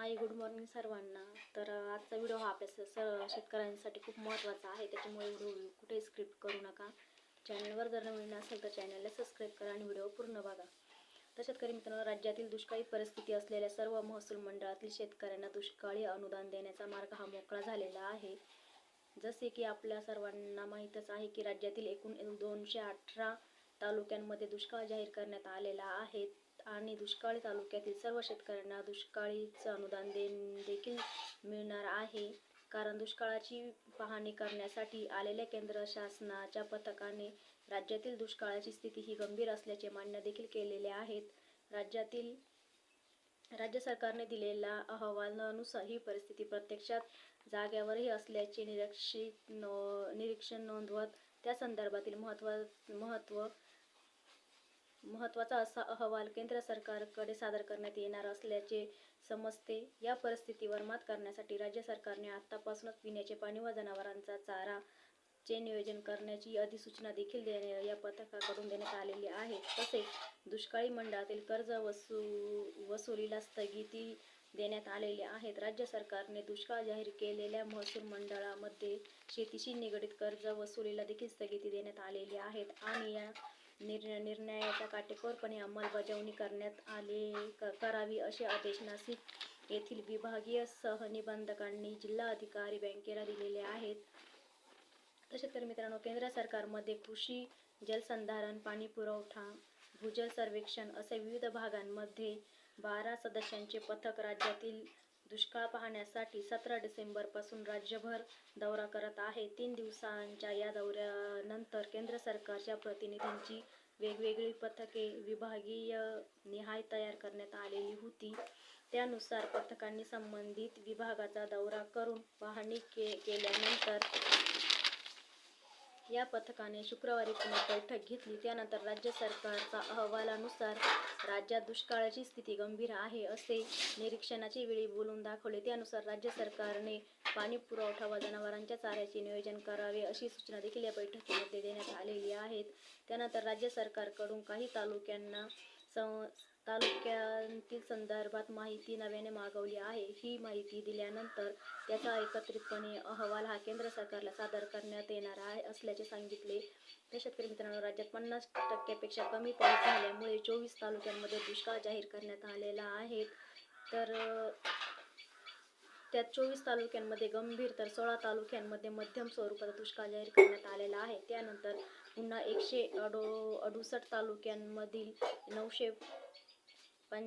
Hi good morning सर्वांना. तर आजचा व्हिडिओ हा आपल्या स- सर्व शेतकऱ्यांसाठी खूप महत्त्वाचा आहे. त्याच्यामुळे व्हिडिओ कुठे स्क्रिप्ट करू नका. चॅनलवर जर नवीन असेल तर चॅनलला सबस्क्राईब करा आणि व्हिडिओ पूर्ण बघा. तर शेतकरी मित्रांनो राज्यातील दुष्काळी परिस्थिती असलेल्या सर्व महसूल मंडळातील शेतकऱ्यांना दुष्काळी अनुदान देण्याचा मार्ग हा मोकळा झालेला आहे. जसे की आपल्या सर्वांना माहीतच आहे की राज्यातील एकूण दोनशे अठरा तालुक्यांमध्ये दुष्काळ जाहीर करण्यात आलेला आहे. आणि दुष्काळी तालुक्यातील सर्व शेतकऱ्यांना दुष्काळीचं अनुदान दे देखील मिळणार आहे. कारण दुष्काळाची पाहणी करण्यासाठी आलेल्या केंद्र शासनाच्या पथकाने राज्यातील दुष्काळाची स्थिती ही गंभीर असल्याचे मान्य देखील केलेले आहेत. राज्यातील राज्य सरकारने दिलेला अहवालानुसार ही परिस्थिती प्रत्यक्षात जाग्यावरही असल्याचे निरीक्षित नो निरीक्षण नोंदवत त्या संदर्भातील महत्त्व महत्त्व महत्त्वाचा असा अहवाल केंद्र सरकारकडे सादर करण्यात येणार असल्याचे समजते. या परिस्थितीवर मात करण्यासाठी राज्य सरकारने आतापासूनच पिण्याचे पाणी व जनावरांचा चारा चे नियोजन करण्याची अधिसूचना देखील देणे या पथकाकडून देण्यात आलेली आहे. तसेच दुष्काळी मंडळातील कर्ज वसू वसुलीला स्थगिती देण्यात आलेली आहेत राज्य सरकारने दुष्काळ जाहीर केलेल्या महसूल मंडळामध्ये शेतीशी निगडीत कर्ज वसुलीला देखील स्थगिती देण्यात आलेली आहेत आणि या निर् निर्णयाच्या काटेकोरपणे अंमलबजावणी करण्यात आले. क- करावी असे आदेश नाशिक येथील विभागीय सहनिबंधकांनी जिल्हा अधिकारी बँकेला दिलेले आहेत. तसेच तर मित्रांनो केंद्र सरकारमध्ये कृषी जलसंधारण पाणी पुरवठा भूजल सर्वेक्षण असे विविध भागांमध्ये बारा सदस्यांचे पथक राज्यातील दुष्काळ पाहण्यासाठी सतरा डिसेंबरपासून राज्यभर दौरा करत आहे. तीन दिवसांच्या या दौऱ्यानंतर केंद्र सरकारच्या प्रतिनिधींची वेगवेगळी पथके विभागीय निहाय तयार करण्यात आलेली होती. त्यानुसार पथकांनी संबंधित विभागाचा दौरा करून पाहणी के केल्यानंतर या पथकाने शुक्रवारी पुन्हा बैठक घेतली. त्यानंतर राज्य सरकारचा अहवालानुसार राज्यात दुष्काळाची स्थिती गंभीर आहे असे निरीक्षणाची वेळी बोलून दाखवले. त्यानुसार राज्य सरकारने पाणी पुरवठा व जनावरांच्या चाऱ्याचे नियोजन करावे अशी सूचना देखील या बैठकीमध्ये देण्यात आलेली आहेत. त्यानंतर राज्य सरकारकडून काही तालुक्यांना सं तालुक्यांतील संदर्भात माहिती नव्याने मागवली आहे. ही माहिती दिल्यानंतर त्याचा एकत्रितपणे अहवाल हा केंद्र सरकारला सादर करण्यात येणार आहे असल्याचे सांगितले. तर शेतकरी मित्रांनो राज्यात पन्नास टक्क्यापेक्षा कमी पाऊस झाल्यामुळे चोवीस तालुक्यांमध्ये दुष्काळ जाहीर करण्यात आलेला आहे. तर त्यात चोवीस तालुक्यांमध्ये गंभीर तर सोळा तालुक्यांमध्ये मध्यम स्वरूपाचा दुष्काळ जाहीर करण्यात आलेला आहे. त्यानंतर पुन्हा एकशे अडो अडुसष्ट तालुक्यांमधील नऊशे पण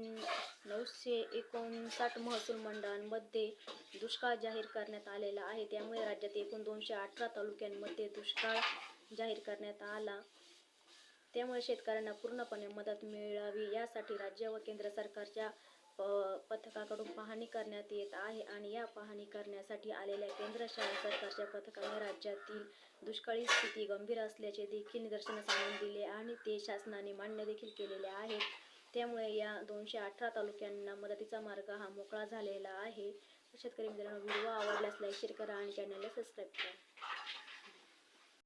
नऊशे एकोणसाठ महसूल मंडळांमध्ये दुष्काळ जाहीर करण्यात आलेला आहे. त्यामुळे राज्यात एकूण दोनशे अठरा तालुक्यांमध्ये दुष्काळ जाहीर करण्यात आला. त्यामुळे शेतकऱ्यांना पूर्णपणे मदत मिळावी यासाठी राज्य व केंद्र सरकारच्या प- पथकाकडून पाहणी करण्यात येत आहे आणि या पाहणी करण्यासाठी आलेल्या केंद्र सरकारच्या पथकाने राज्यातील दुष्काळी स्थिती गंभीर असल्याचे देखील निदर्शनास आणून दिले आणि ते शासनाने मान्य देखील केलेले आहे. त्यामुळे या दोनशे अठरा तालुक्यांना मदतीचा मार्ग हा मोकळा झालेला आहे. शेतकरी मित्रांनो व्हिडिओ आवडल्यास लाईक शेअर करा आणि चॅनलला सबस्क्राईब करा.